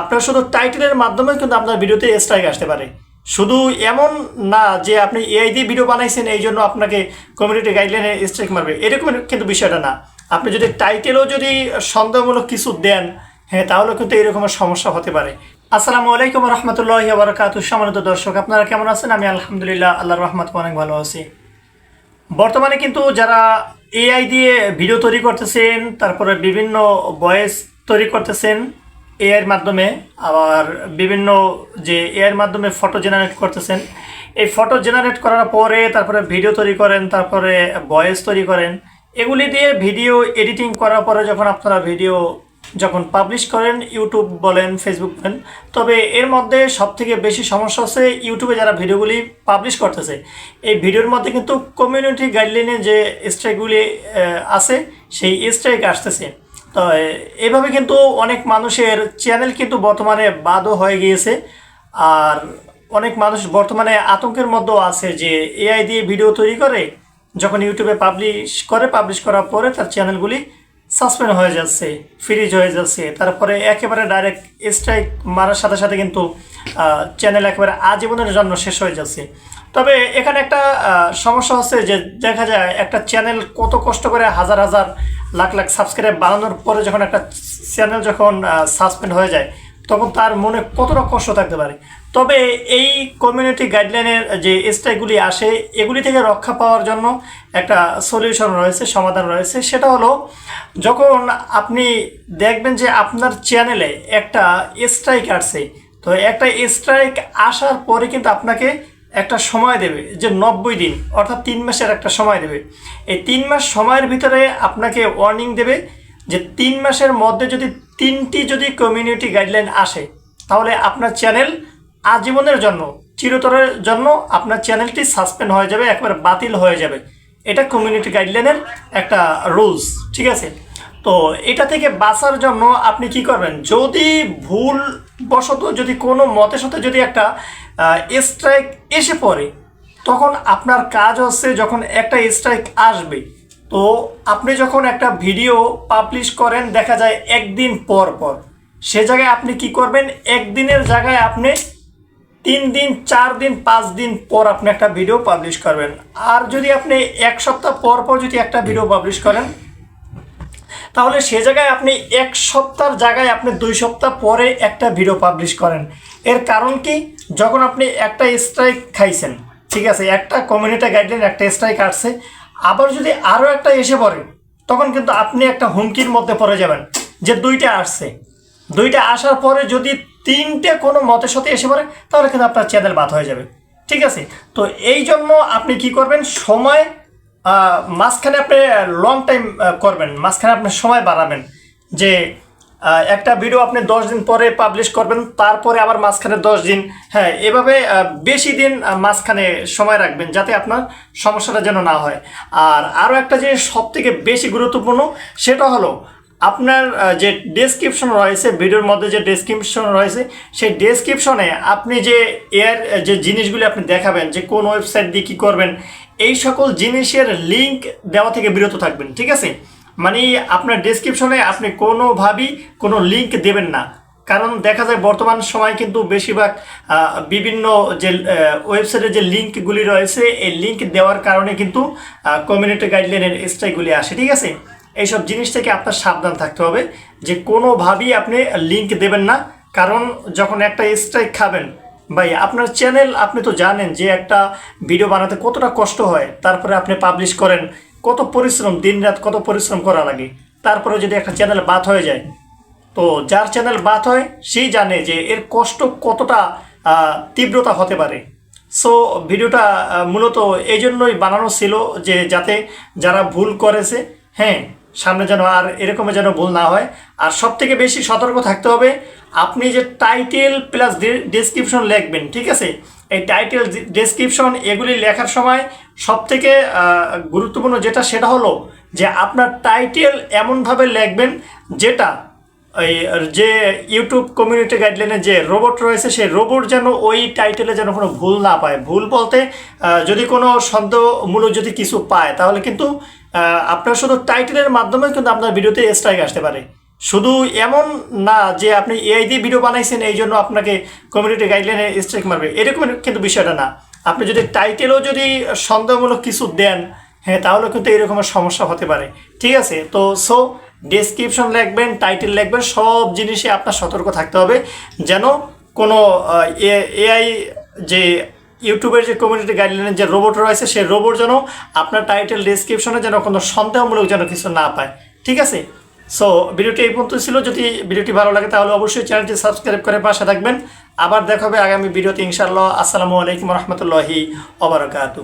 আপনার শুধু টাইটেলের মাধ্যমে কিন্তু আপনার ভিডিওতে স্ট্রাইক আসতে পারে। শুধু এমন না যে আপনি এআই দিয়ে ভিডিও বানাইছেন, এই জন্য আপনাকে কমিউনিটি গাইডলাইনে স্ট্রাইক মারবে, এরকম কিন্তু বিষয়টা না। আপনি যদি টাইটেলও যদি সন্দেহমূলক কিছু দেন হ্যাঁ তাহলে কিন্তু এরকমের সমস্যা হতে পারে। আসসালামু আলাইকুম রহমতুল্লাহ বারকাত সম্মানিত দর্শক, আপনারা কেমন আছেন? আমি আলহামদুলিল্লাহ আল্লাহ রহমত অনেক ভালো আছি। বর্তমানে কিন্তু যারা এআই দিয়ে ভিডিও তৈরি করতেছেন, তারপরে বিভিন্ন ভয়েস তৈরি করতেছেন এআইয়ের মাধ্যমে আবার বিভিন্ন যে এআইয়ের মাধ্যমে ফটো জেনারেট করতেছেন, এই ফটো জেনারেট করার পরে তারপরে ভিডিও তৈরি করেন, তারপরে ভয়েস তৈরি করেন, এগুলি দিয়ে ভিডিও এডিটিং করার পরে যখন আপনারা ভিডিও যখন পাবলিশ করেন ইউটিউব বলেন ফেসবুক বলেন, তবে এর মধ্যে সবথেকে বেশি সমস্যা হচ্ছে ইউটিউবে যারা ভিডিওগুলি পাবলিশ করতেছে, এই ভিডিওর মধ্যে কিন্তু কমিউনিটি গাইডলাইনে যে স্ট্রাইকগুলি আছে, সেই স্ট্রাইক আসতেছে। এভাবে কিন্তু অনেক মানুষের চ্যানেল কিন্তু বর্তমানে বাদও হয়ে গিয়েছে। আর অনেক মানুষ বর্তমানে আতঙ্কের মধ্যেও আছে যে এআই দিয়ে ভিডিও তৈরি করে, যখন ইউটিউবে পাবলিশ করে পাবলিশ করার পরে তার চ্যানেলগুলি সাসপেন্ড হয়ে যাচ্ছে ফ্রিজ হয়ে যাচ্ছে। তারপরে একেবারে ডাইরেক্ট স্ট্রাইক মারার সাথে সাথে কিন্তু চ্যানেল একেবারে আজীবনের জন্য শেষ হয়ে যাচ্ছে। তবে এখানে একটা সমস্যা হচ্ছে যে দেখা যায় একটা চ্যানেল কত কষ্ট করে হাজার হাজার লাখ লাখ সাবস্ক্রাইব বানানোর পরে যখন একটা চ্যানেল যখন সাসপেন্ড হয়ে যায়, তখন তার মনে কতটা কষ্ট থাকতে পারে? তবে এই কমিউনিটি গাইডলাইনের যে স্ট্রাইকগুলি আসে, এগুলি থেকে রক্ষা পাওয়ার জন্য একটা সলিউশন রয়েছে, সমাধান রয়েছে। সেটা হলো, যখন আপনি দেখবেন যে আপনার চ্যানেলে একটা স্ট্রাইক আসছে তো একটা স্ট্রাইক আসার পরে কিন্তু আপনাকে একটা সময় দেবে যে নব্বই দিন, অর্থাৎ তিন মাসের একটা সময় দেবে। এই তিন মাস সময়ের ভিতরে আপনাকে ওয়ার্নিং দেবে যে তিন মাসের মধ্যে যদি তিনটি যদি কমিউনিটি গাইডলাইন আসে, তাহলে আপনার চ্যানেল আজীবনের জন্য চিরতরের জন্য আপনার চ্যানেলটি সাসপেন্ড হয়ে যাবে, একবার বাতিল হয়ে যাবে। এটা কমিউনিটি গাইডলাইনের একটা রুলস ঠিক আছে? তো এটা থেকে বাঁচার জন্য আপনি কি করবেন? যদি ভুল বশত যদি কোনো মতের সাথে যদি একটা স্ট্রাইক এসে পড়ে, তখন আপনার কাজ হচ্ছে যখন একটা স্ট্রাইক আসবে। তো আপনি যখন একটা ভিডিও পাবলিশ করেন, দেখা যায় একদিন পর পর, সে জায়গায় আপনি কি করবেন? একদিনের জায়গায় আপনি তিন দিন, চার দিন, পাঁচ দিন পর আপনি একটা ভিডিও পাবলিশ করবেন। আর যদি আপনি এক সপ্তাহ পর পর যদি একটা ভিডিও পাবলিশ করেন তাহলে সে জায়গায় আপনি এক সপ্তাহের জায়গায় আপনি দুই সপ্তাহ পরে একটা ভিডিও পাবলিশ করেন। এর কারণ কি? যখন আপনি একটা স্ট্রাইক খাইছেন, ঠিক আছে, একটা কমিউনিটি গাইডলাইন একটা স্ট্রাইক আসছে, আবার যদি আরও একটা এসে পড়ে, তখন কিন্তু আপনি একটা হুমকির মধ্যে পড়ে যাবেন যে দুইটা আসছে। দুইটা আসার পরে যদি তিনটে কোনো মতের সাথে এসে পড়ে, তাহলে কিন্তু আপনার চ্যানেল বাদ হয়ে যাবে। ঠিক আছে? তো এই জন্য আপনি কি করবেন? সময় মাঝখানে আপনি লং টাইম করবেন, মাঝখানে আপনি সময় বাড়াবেন যে একটা ভিডিও আপনি দশ দিন পরে পাবলিশ করবেন, তারপরে আবার মাঝখানে দশ দিন হ্যাঁ এভাবে বেশি দিন মাঝখানে সময় রাখবেন যাতে আপনার সমস্যাটা যেন না হয়। আর আরও একটা যে সব থেকে বেশি গুরুত্বপূর্ণ, সেটা হলো আপনার যে ডেসক্রিপশন রয়েছে ভিডিওর মধ্যে যে ডেসক্রিপশন রয়েছে, সেই ডেসক্রিপশনে আপনি যে এর যে জিনিসগুলি আপনি দেখাবেন, যে কোন ওয়েবসাইট দিয়ে কী করবেন এই সকল জিনিসের লিংক দেওয়া থেকে বিরত থাকবেন, ঠিক আছে? মানে আপনার ডেসক্রিপশনে আপনি কোনোভাবেই কোনো লিংক দেবেন না। কারণ দেখা যায় বর্তমান সময় কিন্তু বেশিরভাগ বিভিন্ন যে ওয়েবসাইটের যে লিঙ্কগুলি রয়েছে, এই লিঙ্ক দেওয়ার কারণে কিন্তু কমিউনিটি গাইডলাইনের স্ট্রাইকগুলি আসে, ঠিক আছে? এইসব জিনিস থেকে আপনার সাবধান থাকতে হবে যে কোনোভাবেই আপনি লিঙ্ক দেবেন না। কারণ যখন একটা স্ট্রাইক খাবেন ভাই, আপনার চ্যানেল আপনি তো জানেন যে একটা ভিডিও বানাতে কতটা কষ্ট হয়। তারপরে আপনি পাবলিশ করেন, কত পরিশ্রম, দিনরাত কত পরিশ্রম করা লাগে। তারপরে যদি একটা চ্যানেল বাদ হয়ে যায়, তো যার চ্যানেল বাদ হয়, সেই জানে যে এর কষ্ট কতটা তীব্রতা হতে পারে। সো ভিডিওটা মূলত এই জন্যই বানানো ছিল যে যাতে যারা ভুল করেছে হ্যাঁ সামনে যেন আর এরকম যেন ভুল না হয়। আর সব থেকে বেশি সতর্ক থাকতে হবে, আপনি যে টাইটেল প্লাস ডেসক্রিপশন লিখবেন, ঠিক আছে? এই টাইটেল ডেসক্রিপশন এগুলি লেখার সময় সব থেকে গুরুত্বপূর্ণ যেটা, সেটা হলো যে আপনার টাইটেল এমনভাবে লিখবেন যেটা এই যে ইউটিউব কমিউনিটি গাইডলাইনে যে রোবট রয়েছে, সেই রোবট যেন ওই টাইটেলে যেন কোনো ভুল না পায়। ভুল বলতে যদি কোনো সন্দেহমূলক যদি কিছু পায়, তাহলে কিন্তু আপনার শুধু টাইটেলের মাধ্যমে কিন্তু আপনার ভিডিওতে স্ট্রাইক আসতে পারে। শুধু এমন না যে আপনি এআই দিয়ে ভিডিও বানাইছেন, এই জন্য আপনাকে কমিউনিটি গাইডলাইনে স্ট্রাইক মারবে। এরকম কিন্তু বিষয়টা না। আপনি যদি টাইটেলও যদি সন্দেহমূলক কিছু দেন হ্যাঁ তাহলে কিন্তু এরকমের সমস্যা হতে পারে। ঠিক আছে? তো সো ডেসক্রিপশন লিখবেন টাইটেল লিখবেন, সব জিনিসে আপনার সতর্ক থাকতে হবে। যেন কোনো এআই যে ইউটিউবের যে কমিউনিটি গাইডলাইনের যে রোবট রয়েছে, সেই রোবট যেন আপনার টাইটেল ডেসক্রিপশনে যেন কোনো সন্দেহমূলক যেন কিছু না পায়। ঠিক আছে? সো ভিডিওটি এই পর্যন্ত ছিল। যদি ভিডিওটি ভালো লাগে, তাহলে অবশ্যই চ্যানেলটি সাবস্ক্রাইব করে পাশে থাকবেন। আবার দেখা হবে আগামী ভিডিওতে, ইনশাআল্লাহ। আসসালামু আলাইকুম রহমতুল্লাহি ওবরাকাতু